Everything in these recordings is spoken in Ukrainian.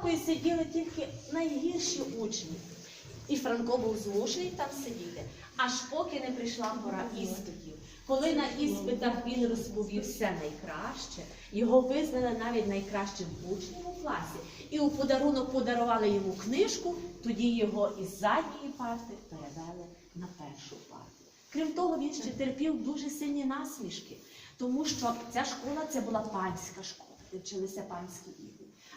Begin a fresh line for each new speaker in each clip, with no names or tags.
лавкою сиділи тільки найгірші учні. І Франко був змушений там сидіти, аж поки не прийшла пора іспитів. Коли на іспитах він розповів все найкраще, його визнали навіть найкращим учнем у класі. І у подарунок подарували йому книжку, тоді його із задньої парти перевели на першу парту. Крім того, він ще терпів дуже сильні насмішки, тому що ця школа це була панська школа, вчилися панські ігри.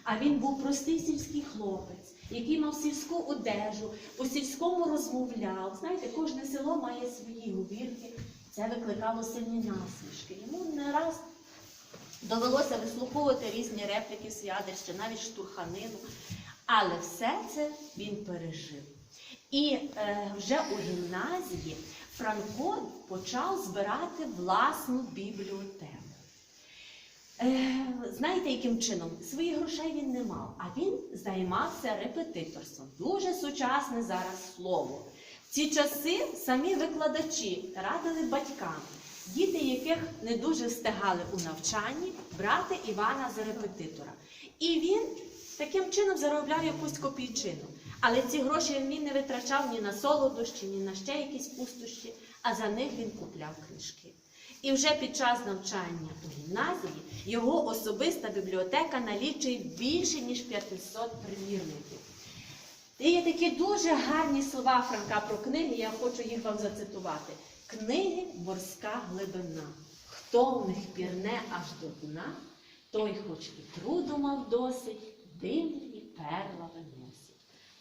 А він був простий сільський хлопець, який мав сільську одежу, по сільському розмовляв. Знаєте, кожне село має свої говірки. Це викликало сильні насмішки. Йому не раз довелося вислуховувати різні репліки святища, навіть штурханину. Але все це він пережив. І е, вже у гімназії Франко почав збирати власну бібліотеку. Е, знаєте, яким чином? Своїх грошей він не мав, а він займався репетиторством. Дуже сучасне зараз слово. В ці часи самі викладачі радили батькам, діти, яких не дуже встигали у навчанні, брати Івана за репетитора. І він таким чином заробляв якусь копійчину. Але ці гроші він не витрачав ні на солодощі, ні на ще якісь пустощі, а за них він купляв книжки. І вже під час навчання у гімназії його особиста бібліотека налічує більше ніж 500 примірників. І є такі дуже гарні слова Франка про книги, я хочу їх вам зацитувати. Книги морська глибина. Хто в них пірне аж до дна, той хоч і труду мав досить, дивні перла виносить.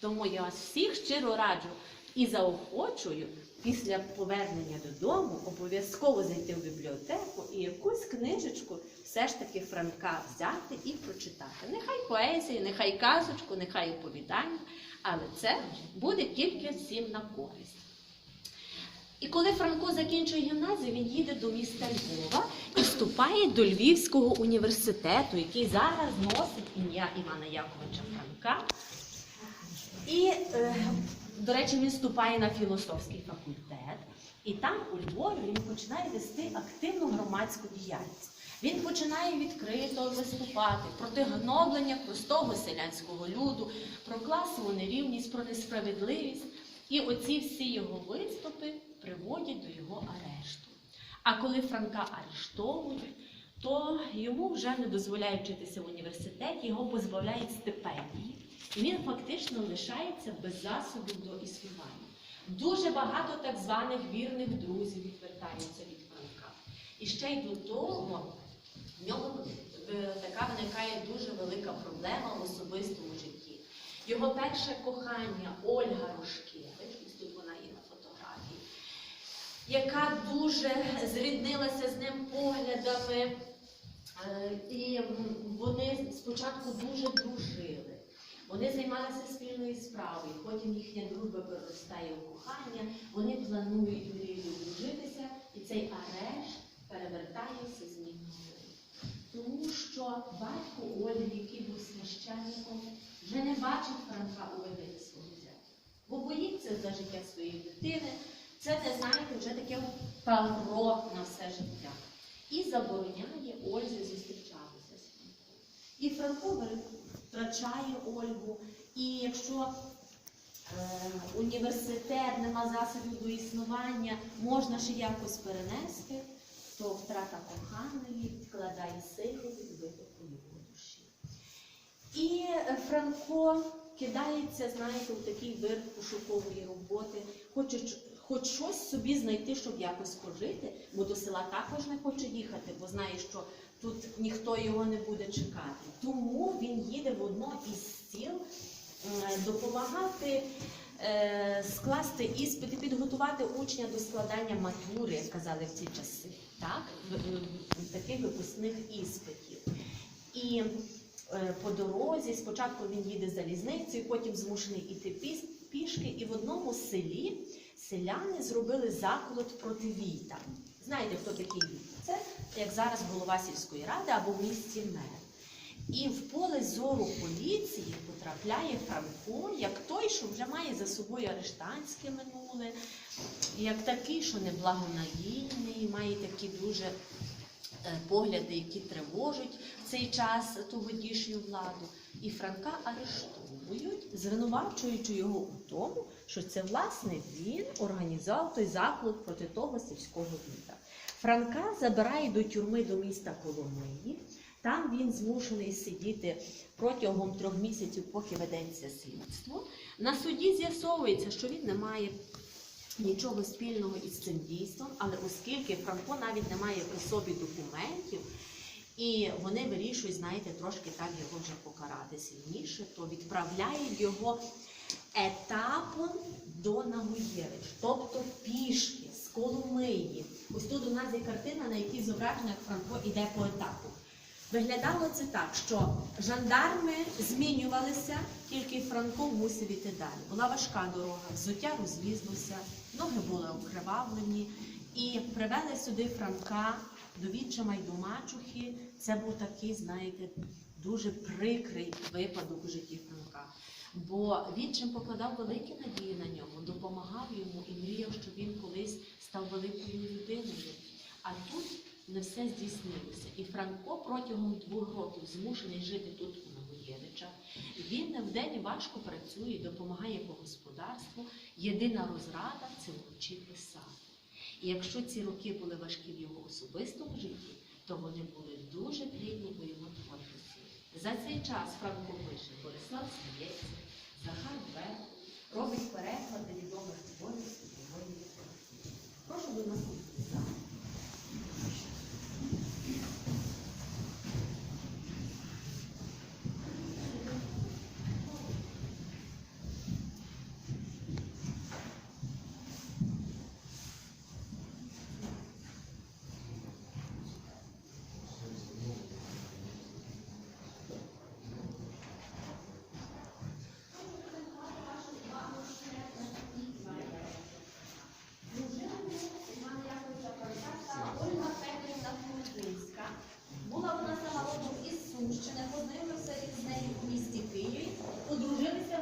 Тому я вас всіх щиро раджу і заохочую після повернення додому обов'язково зайти в бібліотеку і якусь книжечку все ж таки Франка взяти і прочитати. Нехай поезію, нехай казочку, нехай оповідання, але це буде тільки всім на користь. І коли Франко закінчує гімназію, він їде до міста Львова і вступає до Львівського університету, який зараз носить ім'я Івана Яковича Франка. Е, до речі, він вступає на філософський факультет, і там у Львові він починає вести активну громадську діяльність. Він починає відкрито виступати проти гноблення простого селянського люду, про класову нерівність, про несправедливість. І оці всі його виступи приводять до його арешту. А коли Франка арештовують, то йому вже не дозволяють вчитися в університеті, його позбавляють стипендії. І він фактично лишається без засобів до існування. Дуже багато так званих вірних друзів відвертаються від Франка. І ще й до того в нього е, така виникає дуже велика проблема в особистому житті. Його перше кохання Ольга Рушкевич, ось тут вона є на фотографії, яка дуже зріднилася з ним поглядами. Е, І вони спочатку дуже дружили. Вони займалися спільною справою, потім їхня дружба переростає у кохання, вони планують мрію дружитися, і цей арешт перевертається з голову. Тому що батько Олі, який був священником, вже не бачить Франка у вигляді свого зятя. Бо боїться за життя своєї дитини. Це не знаєте, вже таке тавро на все життя. І забороняє Ользі зустрічатися з Франком. І Франко втрачає Ольгу. І якщо е, університет нема засобів до існування, можна ще якось перенести, то втрата коханої вкладає силу відбиток у його душі. І Франко кидається, знаєте, у такий вир пошукової роботи, хоче хоч щось собі знайти, щоб якось пожити, бо до села також не хоче їхати, бо знає, що тут ніхто його не буде чекати. Тому він їде в одно із сіл е, допомагати е, скласти іспити, підготувати учня до складання матури, як казали в ці часи, так? Таких випускних іспитів. І е, по дорозі спочатку він їде залізницею, потім змушений іти пішки. І в одному селі селяни зробили заколот проти Війта. Знаєте, хто такий Війт? Це як зараз голова сільської ради або в місті мер. І в поле зору поліції потрапляє Франко, як той, що вже має за собою арештанське минуле, як такий, що неблагонадійний, має такі дуже е, погляди, які тривожать в цей час тодішню владу. І Франка арештовують, звинувачуючи його у тому, що це власне він організував той заклик проти того сільського віта. Франка забирають до тюрми до міста Коломиї. Там він змушений сидіти протягом трьох місяців, поки ведеться слідство. На суді з'ясовується, що він не має нічого спільного із цим дійством, але оскільки Франко навіть не має при собі документів, і вони вирішують, знаєте, трошки так його вже покарати сильніше, то відправляють його етапом до Нагуєвич, тобто пішки з Коломиї. Ось тут у нас є картина, на якій зображено, як Франко йде по етапу. Виглядало це так, що жандарми змінювалися, тільки Франко мусив іти далі. Була важка дорога, взуття розлізлося, ноги були окривавлені, і привели сюди Франка до відчима до мачухи. Це був такий, знаєте, дуже прикрий випадок у житті Франка. Бо відчим покладав великі надії на нього, допомагав йому і мріяв, що він колись став великою людиною. А тут не все здійснилося. І Франко протягом двох років змушений жити тут у Новоєвичах. Він вдень важко працює, допомагає по господарству. Єдина розрада це вночі писати. І якщо ці роки були важкі в його особистому житті, то вони були дуже плідні у його творчості. За цей час Франко пише Борислав Сміється, Захар Бек, робить переклади відомих творів літератури. Прошу до наступного.